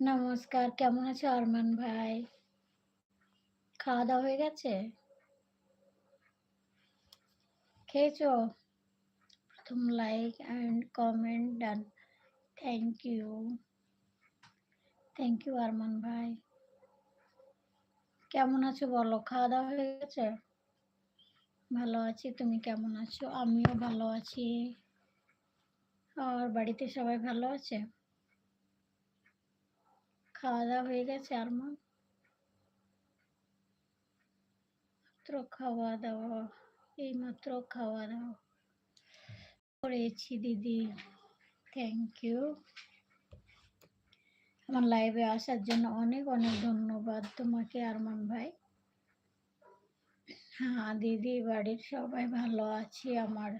নমস্কার। কেমন আছো আরমান ভাই? খাওয়া-দাওয়া হয়ে গেছে? খেয়েছো? ১ম like and comment done. Thank you. Thank you Arman ভাই। কেমন আছো বলো? খাওয়া-দাওয়া হয়ে গেছে? ভালো আছি। তুমি কেমন আছো? আমিও ভালো আছি। আর বাড়িতে সবাই ভালো আছে? খাওয়া-দাওয়া হয়ে গেছে আরমান? মাত্র খাওয়া-দাওয়া, এইমাত্র খাওয়া-দাওয়া করেছি দিদি। Thank you. আমার লাইভে আসার জন্য অনেক, অনেক ধন্যবাদ তোমাকে আরমান ভাই। হ্যাঁ, দিদি বাড়ির সবাই ভালো আছি আমার।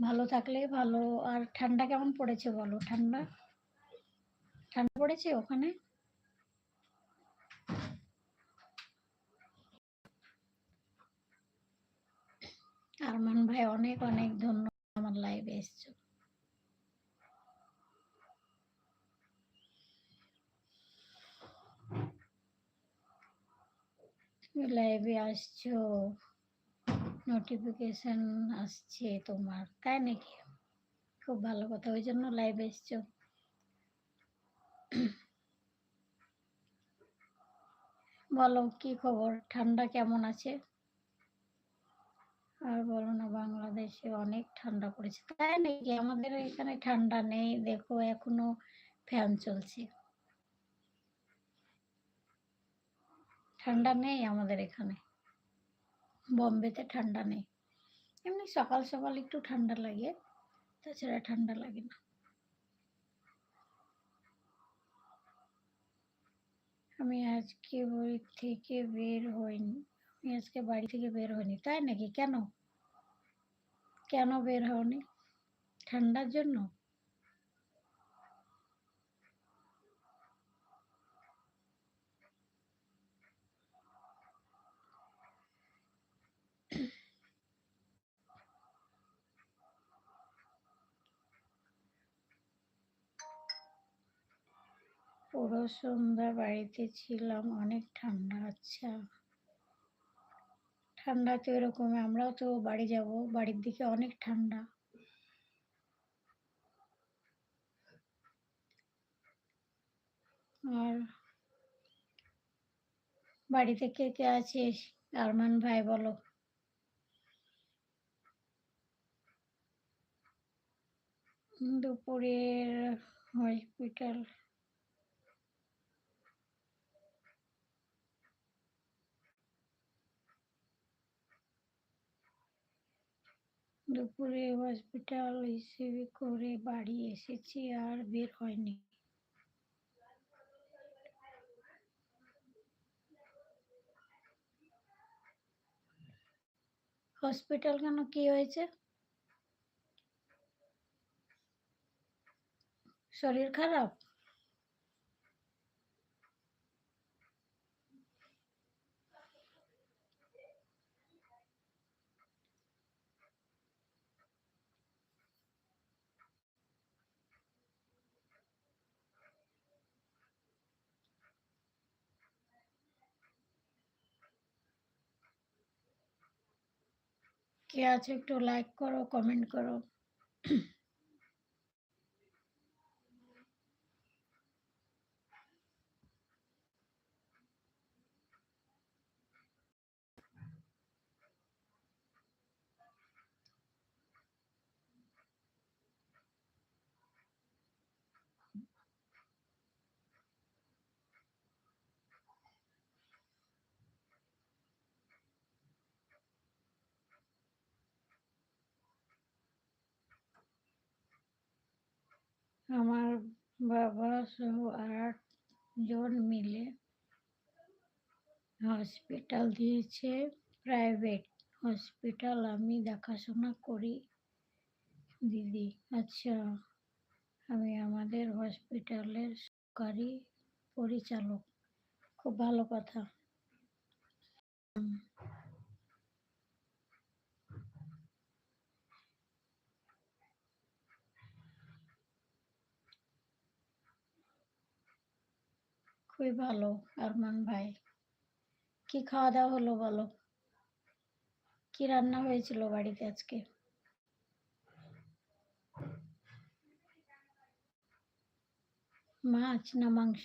ভালো থাকলেই ভালো। আর ঠান্ডা কেমন পড়েছে বলো? ঠান্ডা? ঠান্ডা পড়েছে ওখানে? আরমান ভাই অনেক, অনেক ধন্যবাদ আমার লাইভে এসছো। লাইভে আসছো, নোটিফিকেশন আসছে তোমার, তাই নাকি? খুব ভালো কথা, ওই জন্য লাইভে এসছো। বলো কি খবর? ঠান্ডা কেমন আছে? আর বলো না বাংলাদেশে অনেক ঠান্ডা পড়েছে। তাই নাকি? আমাদের এখানে ঠান্ডা নেই। দেখো এখনও ফ্যান চলছে। ঠান্ডা নেই আমাদের এখানে। বম্বেতে ঠান্ডা নেই। এমনি সকাল, সকাল একটু ঠান্ডা লাগে। তাছাড়া ঠান্ডা লাগে না। আমি আজকে বাড়ি থেকে বের হইনি। আমি আজকে বাড়ি থেকে বের হইনি। তাই নাকি? কেন? কেন বের হওনি? ঠান্ডার জন্য? পুরো সন্ধ্যা বাড়িতে ছিলাম। অনেক ঠান্ডা। আচ্ছা। ঠান্ডা তো এরকম আমরাও তো বাড়ি যাব। বাড়ির দিকে অনেক ঠান্ডা। আর বাড়িতে কে, কে আছিস? আরমান ভাই বলো। দুপুরের হসপিটাল দুপুরে হসপিটাল হিসেবে করে বাড়ি এসেছি আর বের হয়নি। হসপিটাল কেন কি হয়েছে? শরীর খারাপ? কে আছে একটু লাইক করো, কমেন্ট করো। আমার বাবা সহ আট জন মিলে হসপিটাল দিয়েছে প্রাইভেট হসপিটাল আমি দেখাশোনা করি। দিদি আচ্ছা আমি আমাদের হসপিটালের সরকারি পরিচালক। খুব ভালো কথা। খুবই ভালো, আরমান ভাই। কি খাওয়া দাওয়া হলো বলো? কি রান্না হয়েছিল বাড়িতে আজকে? মাছ না মাংস?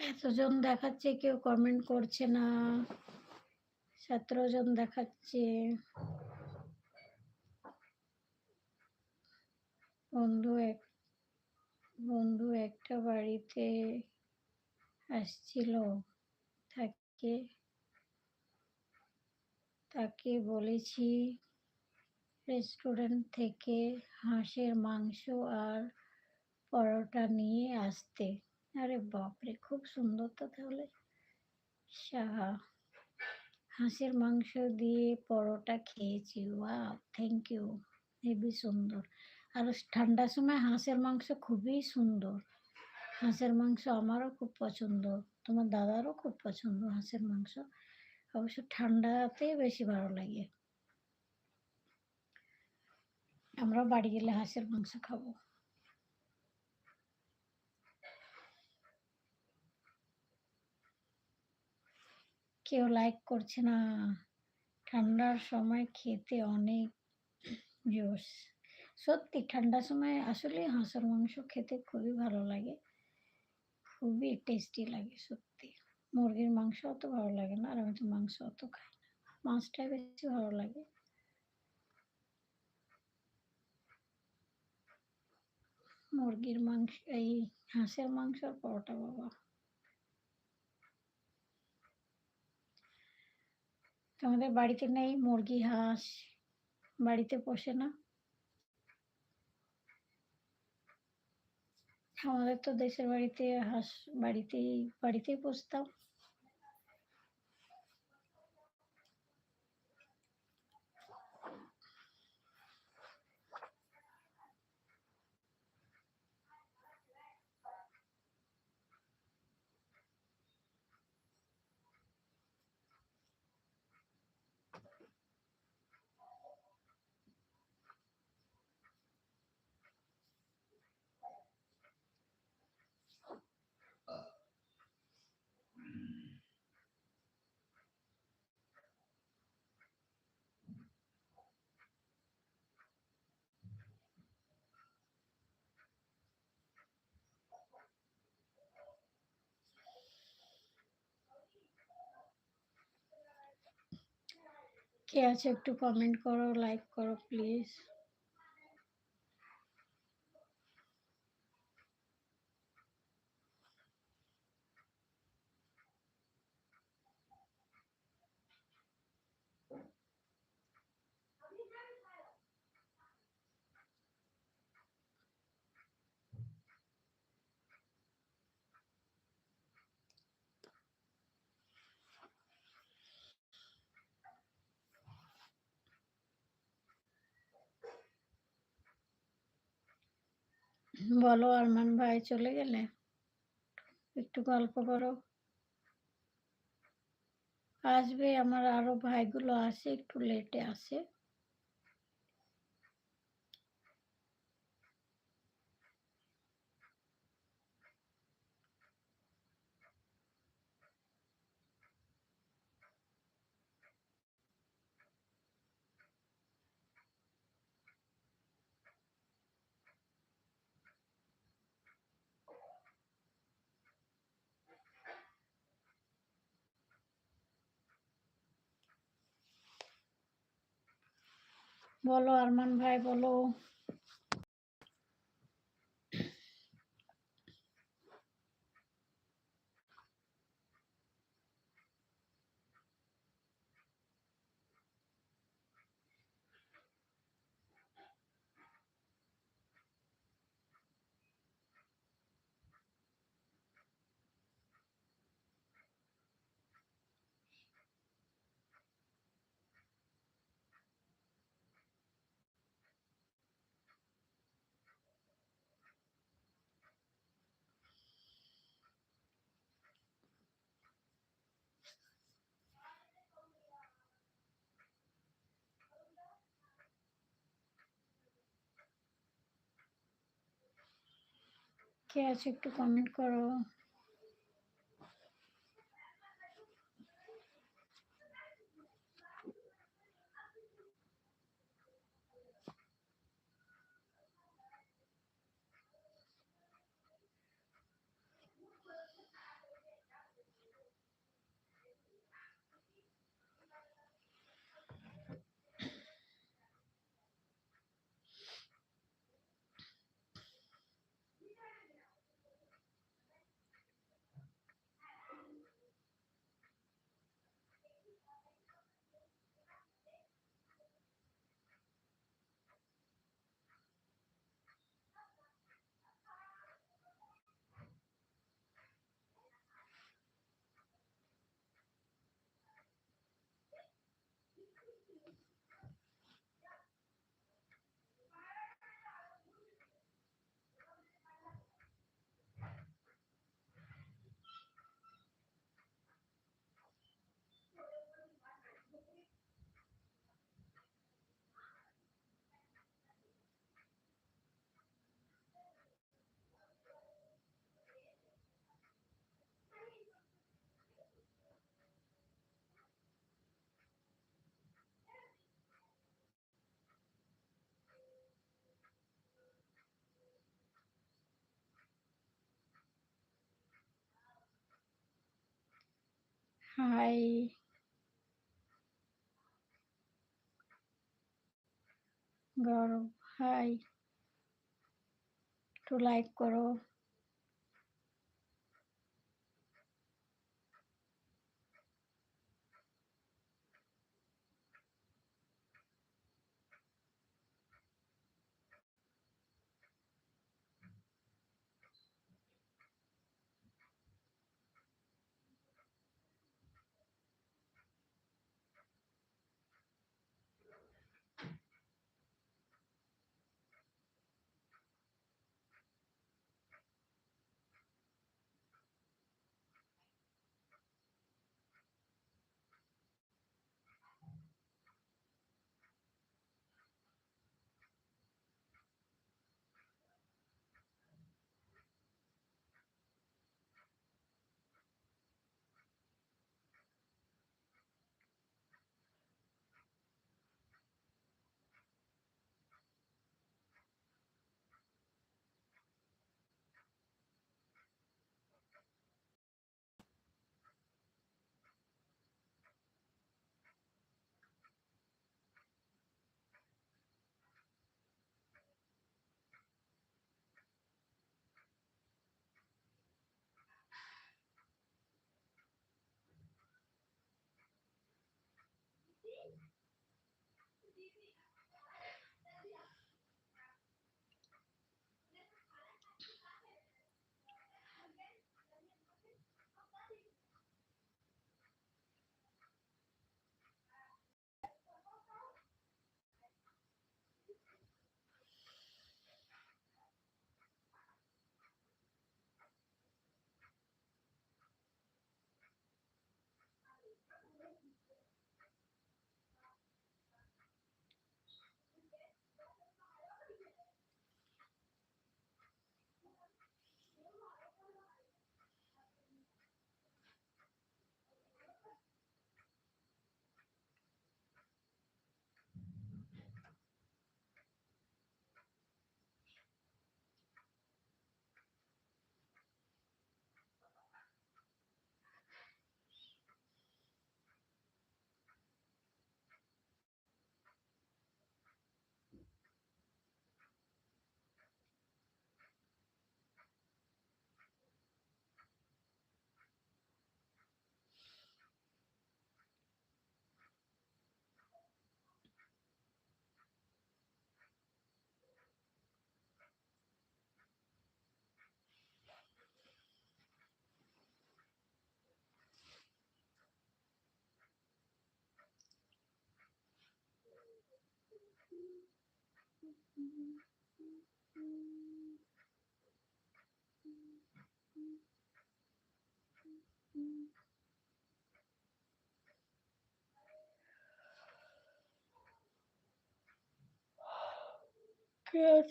এতজন দেখাচ্ছে, কেউ কমেন্ট করছে না। সতেরো জন দেখাচ্ছে। বন্ধু এক, বন্ধু একটা বাড়িতে আসছিল। তাকে তাকে বলেছি, রেস্টুরেন্ট থেকে হাঁসের মাংস আর পরোটা নিয়ে আসতে। আরে বাপরে, খুব সুন্দর তো তাহলে। সাহা হাঁসের মাংস দিয়ে পরোটা খেয়েছি, ওয়াও থ্যাংক ইউ হেবি সুন্দর। আর ঠান্ডার সময় হাঁসের মাংস খুবই সুন্দর। হাঁসের মাংস আমারও খুব পছন্দ, তোমার দাদারও খুব পছন্দ হাঁসের মাংস। অবশ্য ঠান্ডাতে বেশি ভালো লাগে। আমরা বাড়ি গেলে হাঁসের মাংস খাব। কেউ লাইক করছে না। ঠান্ডার সময় খেতে অনেক জোশ। সত্যি, ঠান্ডার সময় আসলে হাঁসের মাংস খেতে খুবই ভালো লাগে। খুবই টেস্টি লাগে সত্যি। মুরগির মাংস অত ভালো লাগে না, আর আমি তো মাংস অত খাই না। মাছটাই বেশি ভালো লাগে। মুরগির মাংস, এই হাঁসের মাংস পরোটা বাবা। তোমাদের বাড়িতে নেই, মুরগি, হাঁস, বাড়িতে পোষে না। আমাদের তো দেশের বাড়িতে হাঁস বাড়িতেই বাড়িতেই পুষতাম। কে আছে একটু কমেন্ট করো লাইক করো প্লিজ বলো, আরমান ভাই চলে গেলে? একটু গল্প করো। আসবে, আমার আরও ভাইগুলো আসে একটু লেটে আসে বলো আরমান ভাই বলো। কে আছে একটু কমেন্ট করো। হাই গৌরব হাই একটু লাইক করো।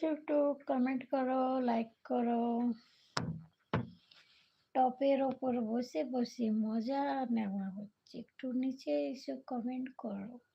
একটু কমেন্ট করো লাইক করো। টপের ওপর বসে বসে মজা নেওয়া হচ্ছে। একটু নিচে এসে কমেন্ট করো।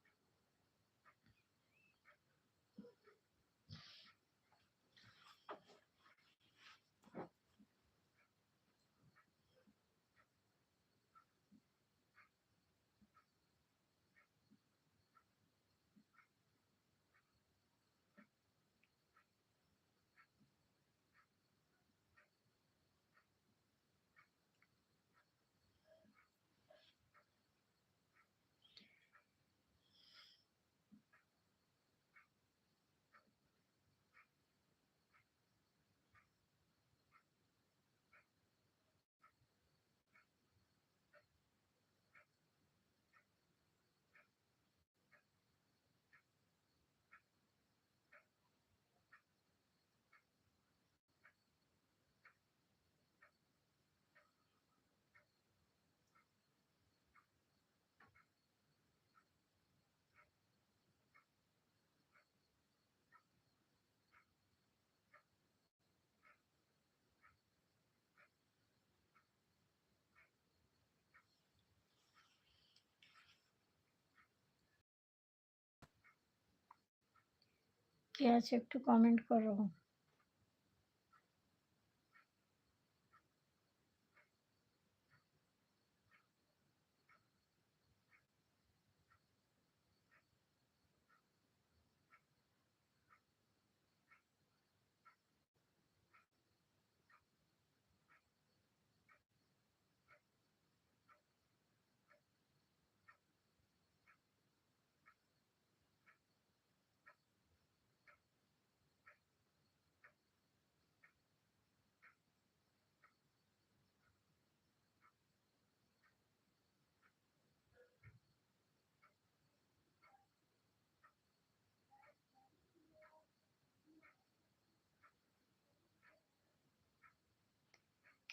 কে আছে একটু কমেন্ট করো।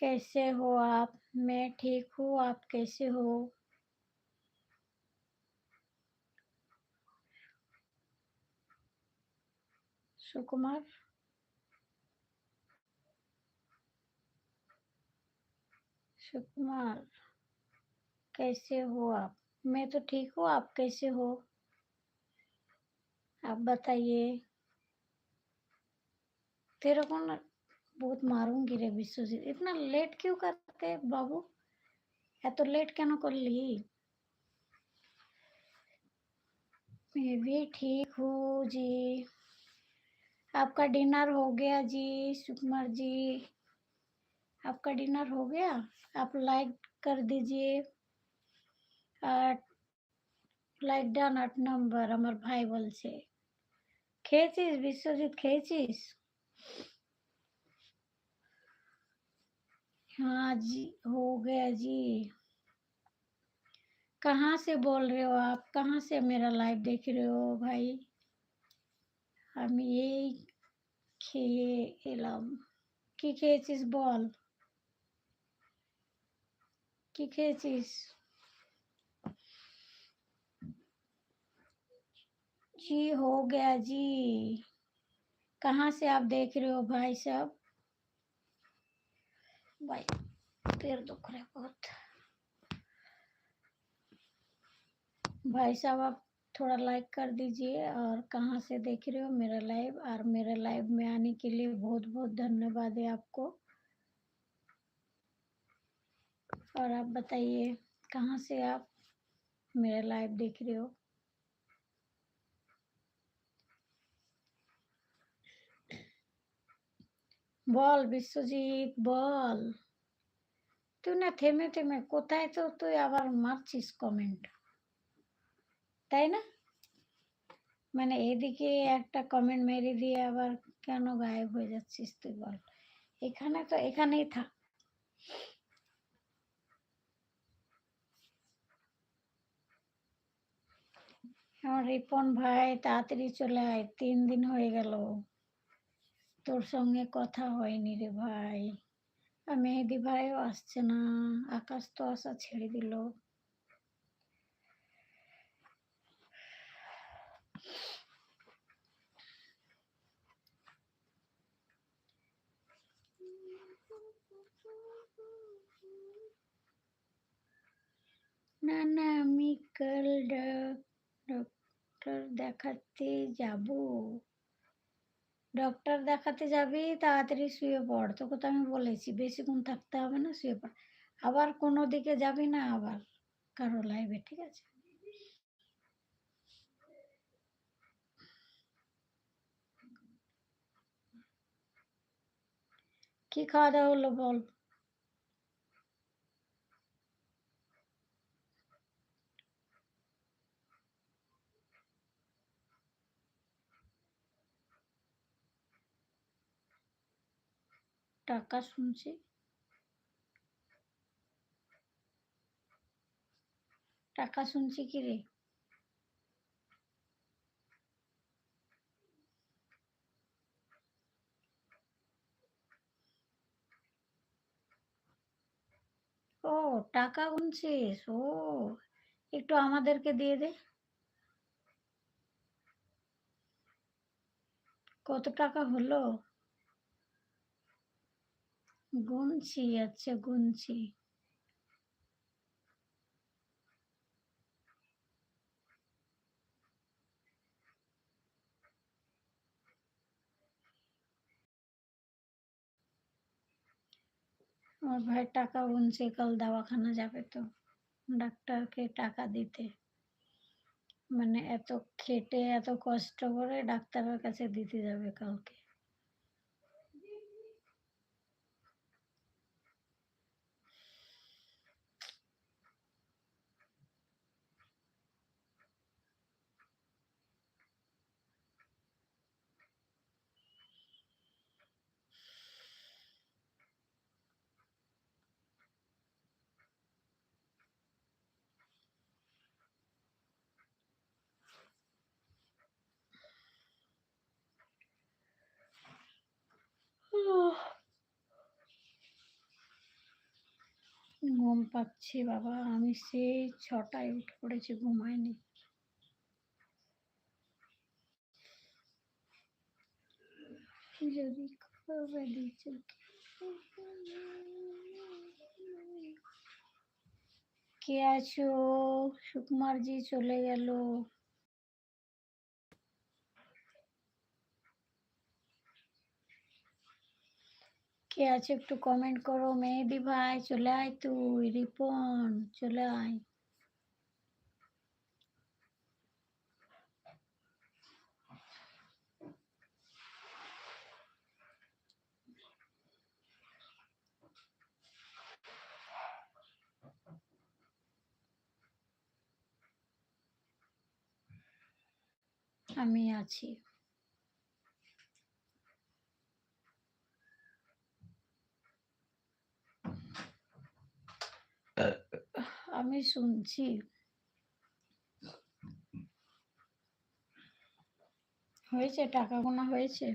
कैसे हो आप? मैं ठीक हूँ, आप कैसे हो? सुकुमार? सुकुमार, कैसे हो आप? मैं तो ठीक हूँ, आप कैसे हो? आप बताइए। तेरे को ना बहुत मारूंगी रे विश्वजीत इतना लेट क्यों करते हैं बाबू এত লেট কেন করলি मैं भी ठीक हूँ जी आपका डिनर हो गया जी सुकुमार जी आपका डिनर हो गया आप लाइक कर दीजिए আট লাইক ডান আট নম্বর আমার ভাই বলছে খেয়েছিস বিশ্বজিৎ খেয়েছিস हाँ जी हो गया जी कहाँ से बोल रहे हो आप कहाँ से मेरा लाइव देख रहे हो भाई আমি এই খেয়ে এলাম কি খেয়েছিস বল কি খেয়েছিস जी हो गया जी कहाँ से आप देख रहे हो भाई साहब भाई पैर दुख रहे बहुत भाई साहब, आप थोड़ा लाइक कर दीजिए और कहाँ से देख रहे हो मेरा लाइव और मेरे लाइव में आने के लिए बहुत बहुत धन्यवाद है आपको। और आप बताइए, कहाँ से आप मेरा लाइव देख रहे हो? বল বিশ্বজিৎ, বল। তুই না থেমে থেমে, কোথায় তো তুই আবার মারছিস কমেন্ট তাই না? মানে এদিকে একটা কমেন্ট মেরে দিয়ে আবার কেন গায়েব হয়ে যাচ্ছিস তুই বল। এখানে তো এখানেই থাক। আমার রিপন ভাই, তাড়াতাড়ি চলে আয়, তিন দিন হয়ে গেল। তোর সঙ্গে কথা হয়নি রে ভাই। আর মেহেদি ভাইও আসছে না। আকাশ তো আসা ছেড়ে দিল। না না, আমি কাল ডক্টর দেখাতে যাব। ডক্টর দেখাতে যাবি, তাড়াতাড়ি শুয়ে পড়। তোকে তো আমি বলেছি, বেশিক্ষণ থাকতে হবে না, শুয়ে পড়। আবার কোনো দিকে যাবি না, আবার কারও লাইভে ঠিক আছে? কি খাওয়া দাওয়া হলো বল? টাকা শুনছি। টাকা শুনছি কি রে? ও, টাকা গুনছিস? ও, একটু আমাদেরকে দিয়ে দে। কত টাকা হলো? গুনছি আচ্ছা গুনছি। আমার ভাই টাকা গুনছে, কাল দাওয়াখানা যাবে তো। ডাক্তারকে টাকা দিতে। মানে এত খেটে, এত কষ্ট করে ডাক্তারের কাছে দিতে যাবে কালকে। ঘুম পাচ্ছি বাবা। আমি সেই ছটায় উঠে পড়েছি, ঘুমাইনি। যদি কে আছো? সুকুমার জি চলে গেল। কে আছে একটু কমেন্ট করো? মেহেদি ভাই, চলে আয় তুই, রিপন, চলে আয়। আমি আছি। আমি শুনছি। হয়েছে টাকা গোনা হয়েছে?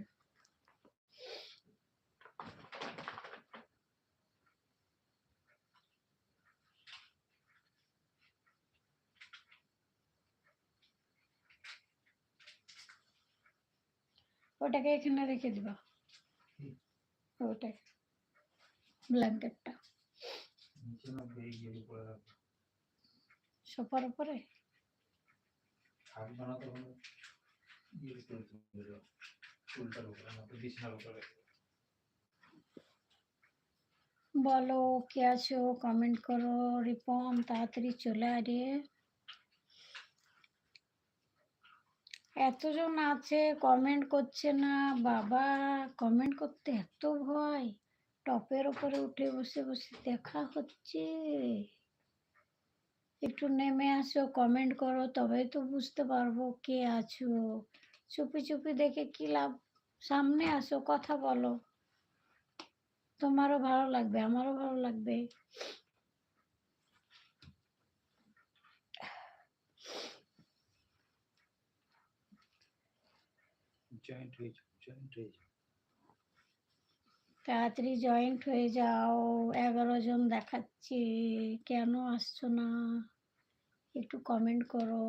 ওটাকে এখানে রেখে দিবা। ওটাই ব্ল্যাঙ্কেটটা নিচে না বেয়ে গিয়ে উপরে রাখব সোফার উপরে? বলো কে আছো? কমেন্ট করো। রিপন তাড়াতাড়ি চলে আয় রে। এতজন আছে কমেন্ট করছে না। বাবা কমেন্ট করতে এত ভয়। টপের উপরে উঠে বসে বসে দেখা হচ্ছে। একটু নেমে আসো কমেন্ট করো, তবেই তো বুঝতে পারব কে আছো। চুপি চুপি দেখে কি লাভ? সামনে আসো, কথা বলো। তোমারও ভালো লাগবে, আমারও ভালো লাগবে। জয়েন্ট জয়েন্ট তাড়াতাড়ি জয়েন্ট হয়ে যাও। এগারো জন দেখাচ্ছে। কেন আসছো না? একটু কমেন্ট করো।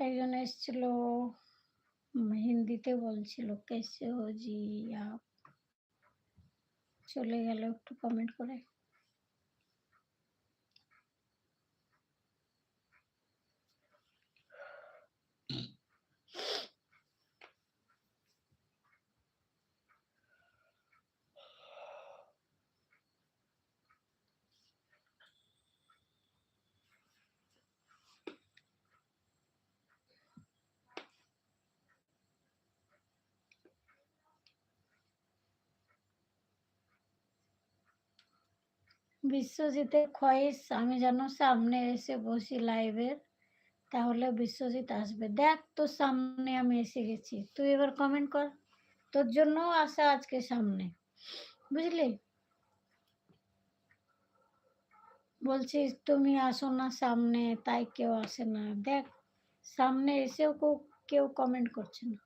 একজন এসেছিল, হিন্দিতে বলছিল, কেসে জি আপ চলে গেল, একটু কমেন্ট করে। বিশ্বজিতের খয়েস আমি যেন সামনে এসে বসি লাইভের তাহলে বিশ্বজিৎ আসবে। দেখ, তোর সামনে আমি এসে গেছি। তুই এবার কমেন্ট কর। তোর জন্য আসা আজকে সামনে। বুঝলি? বলছি, তুমি আসো না সামনে, তাই কেউ আসে না। দেখ, সামনে এসেও কেউ কেউ কমেন্ট করছে না।